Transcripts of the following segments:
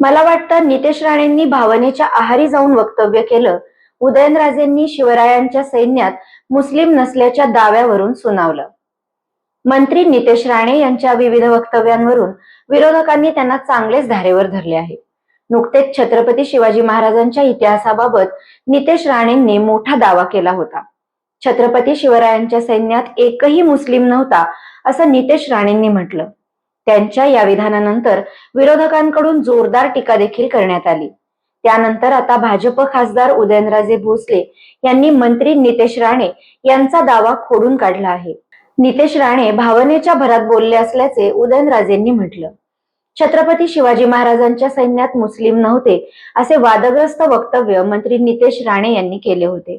मला वाटतं नितेश राणेंनी भावनेच्या आहारी जाऊन वक्तव्य केलं. उदयनराजेंनी शिवरायांच्या सैन्यात मुस्लिम नसल्याच्या दाव्यावरून सुनावलं. मंत्री नितेश राणे यांच्या विविध वक्तव्यांवरून विरोधकांनी त्यांना चांगलेच धारेवर धरले आहे. नुकतेच छत्रपती शिवाजी महाराजांच्या इतिहासाबाबत नितेश राणेंनी मोठा दावा केला होता. छत्रपती शिवरायांच्या सैन्यात एकही मुस्लिम नव्हता असं नितेश राणेंनी म्हटलं. त्यांच्या या विधानानंतर विरोधकांकडून जोरदार टीका देखील करण्यात आली. त्यानंतर आता भाजप खासदार उदयनराजे भोसले यांनी मंत्री नितेश राणे यांचा दावा खोडून काढला आहे. नितेश राणे भावनेच्या भरात बोलले असल्याचे उदयनराजेंनी म्हटलं. छत्रपती शिवाजी महाराजांच्या सैन्यात मुस्लिम नव्हते असे वादग्रस्त वक्तव्य मंत्री नितेश राणे यांनी केले होते.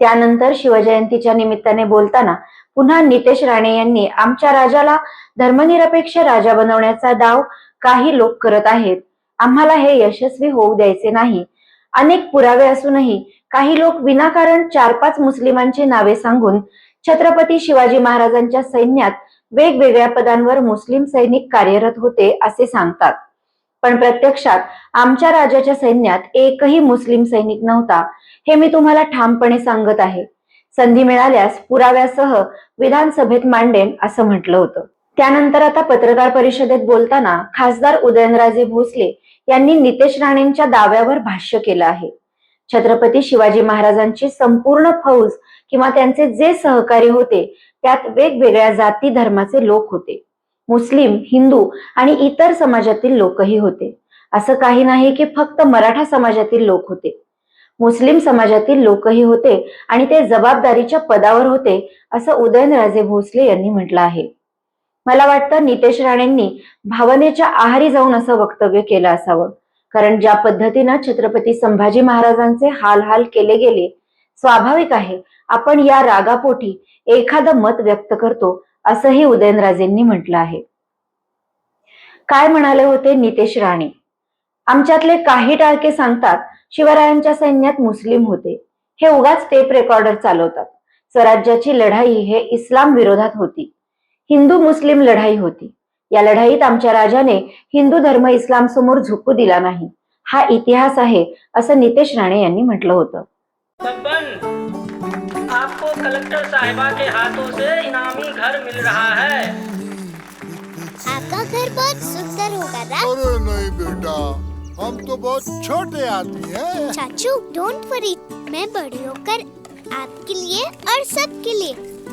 त्यानंतर शिवजयंतीच्या निमित्ताने बोलताना पुन्हा नितेश राणे यांनी आमच्या राजाला धर्मनिरपेक्ष राजा बनवण्याचा दाव काही लोक करत आहेत. आम्हाला हे यशस्वी होऊ द्यायचे नाही. अनेक पुरावे असूनही काही लोक विनाकारण चार पाच मुस्लिमांची नावे सांगून छत्रपती शिवाजी महाराजांच्या सैन्यात वेगवेगळ्या पदांवर मुस्लिम सैनिक कार्यरत होते असे सांगतात. पण प्रत्यक्षात आमच्या राजाच्या सैन्यात एकही मुस्लिम सैनिक नव्हता हे मी तुम्हाला ठामपणे सांगत आहे. संधी मिळाल्यास पुराव्यासह विधानसभेत मांडेन असं म्हटलं होतं. त्यानंतर आता पत्रकार परिषदेत बोलताना खासदार उदयनराजे भोसले यांनी नितेश राणेंच्या दाव्यावर भाष्य केलं आहे. छत्रपती शिवाजी महाराजांची संपूर्ण फौज किंवा त्यांचे जे सहकारी होते त्यात वेगवेगळ्या जाती धर्माचे लोक होते. मुस्लिम हिंदू आणि इतर समाजातील लोकही होते. असं काही नाही की फक्त मराठा समाजातील लोक होते. मुस्लिम समाजातील लोकही होते आणि ते जबाबदारीच्या पदावर होते असं उदयनराजे भोसले यांनी म्हटलं आहे. मला वाटतं नितेश राणेंनी भावनेच्या आहारी जाऊन असं वक्तव्य केलं असावं. कारण ज्या पद्धतीनं छत्रपती संभाजी महाराजांचे हाल हाल केले गेले स्वाभाविक आहे आपण या रागापोटी एखादं मत व्यक्त करतो असंही उदयनराजेंनी म्हटलं आहे. काय म्हणाले होते नितेश राणे? आमच्यातले काही टाळके सांगतात शिवरायांच्या सैन्यात मुस्लिम होते. हे उगाच टेप रेकॉर्डर चालवतात. स्वराज्याची लढाई हे इस्लाम विरोधात होती. हिंदू मुस्लिम लढाई होती. या लढाईत आमच्या राजाने हिंदू धर्म इस्लाम समोर झुकू दिला नाही. हा इतिहास आहे असं नितेश राणे यांनी म्हटलं होतं. आपको कलेक्टर साहिबा के हाथों से इनामी घर मिल रहा है। आपका घर बहुत सुंदर होगा ना अरे नहीं बेटा हम तो बहुत छोटे आदमी हैं। चाचू डोंट वरी मैं बड़ी होकर आपके लिए और सबके लिए